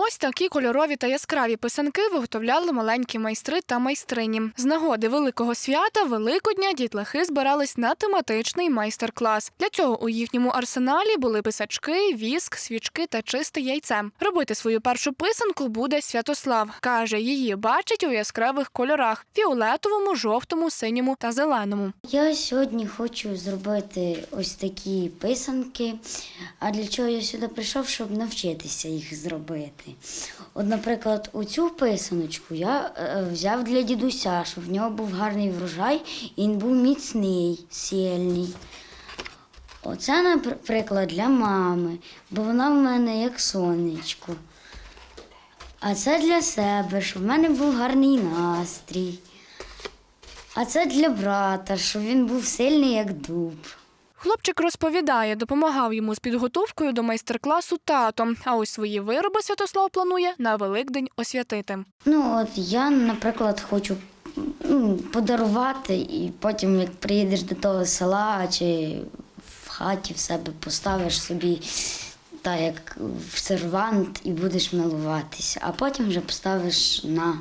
Ось такі кольорові та яскраві писанки виготовляли маленькі майстри та майстрині. З нагоди великого свята Великодня дітлахи збирались на тематичний майстер-клас. Для цього у їхньому арсеналі були писачки, віск, свічки та чисте яйце. Робити свою першу писанку буде Святослав. каже, її бачить у яскравих кольорах: фіолетовому, жовтому, синьому та зеленому. Я сьогодні хочу зробити ось такі писанки. А для чого я сюди прийшов, щоб навчитися їх зробити. От, наприклад, оцю писаночку я е, взяв для дідуся, щоб в нього був гарний врожай і він був міцний, сильний. Оце, наприклад, для мами, бо вона в мене як сонечко. А це для себе, щоб в мене був гарний настрій. А це для брата, щоб він був сильний, як дуб. Хлопчик розповідає, допомагав йому з підготовкою до майстер-класу тато. А ось свої вироби Святослав планує на Великдень освятити. Ну, от я, наприклад, хочу ну, подарувати, і потім, як приїдеш до того села чи в хаті в себе поставиш собі так, як в сервант і будеш милуватися, а потім вже поставиш на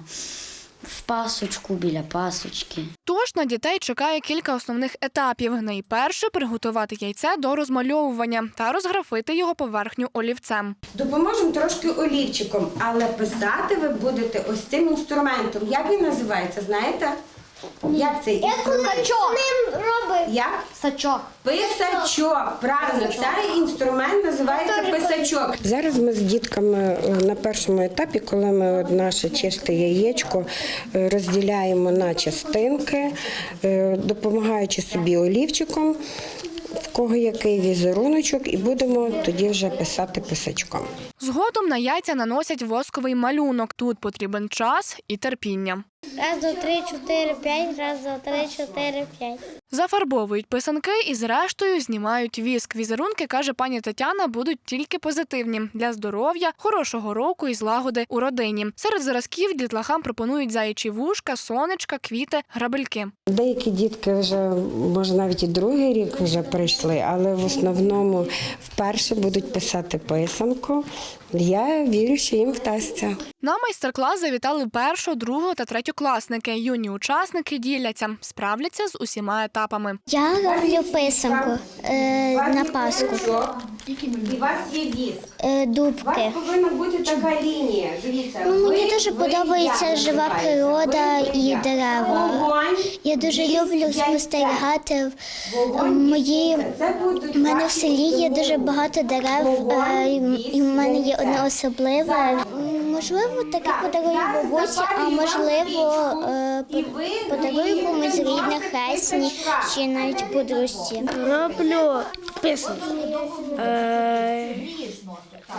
в пасочку біля пасочки. Тож на дітей чекає кілька основних етапів. Найперше приготувати яйце до розмальовування та розграфити його поверхню олівцем. Допоможемо трошки олівчиком, але писати ви будете ось цим інструментом. Як він називається, знаєте? Як? Ним робить Як? сачок. Писачок. Правильно, цей інструмент називається писачок. Зараз ми з дітками е, на першому етапі, коли ми от наше чисте яєчко е, розділяємо на частинки, е, допомагаючи собі олівчиком, в кого який візеруночок, і будемо тоді вже писати писачком. Згодом на яйця наносять восковий малюнок. Тут потрібен час і терпіння. Раз, два, три, чотири, п'ять, раз, два, три, чотири, п'ять. Зафарбовують писанки і зрештою знімають віск. Візерунки, каже пані Тетяна, будуть тільки позитивні для здоров'я, хорошого року і злагоди у родині. Серед зразків дітлахам пропонують заячі вушка, сонечка, квіти, грабельки. Деякі дітки вже, може, навіть і другий рік вже прийшли, але в основному вперше будуть писати писанку. Я вірю, що їм вдасться. На майстер-клас завітали першого, другого та третьокласники. Юні учасники діляться, справляться з усіма етапами. Я роблю писанку е, на Пасху, І у вас є віск. е, У дубки. вас повинна бути така лінія. Дивіться. Ну, мені ви- дуже ви подобається я жива називається? природа Ви- ви і дерева. Вогонь, Я дуже віск, люблю спостерігати. Вогонь, Мої віск. Це будуть У мене в ваші селі є дуже багато дерев, е, і- і в мене є одне особливе. М, Можливо, таке подарую бабусі, а можливо, е, подарую комусь з рідних хресні чи навіть подружці. Роблю писанку.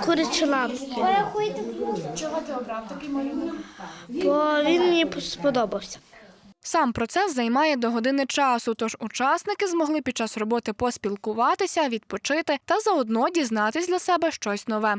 Курячі лапки. Чого ти обрав такий малюнок? Бо він мені сподобався. Сам процес займає до години часу, тож учасники змогли під час роботи поспілкуватися, відпочити та заодно дізнатись для себе щось нове.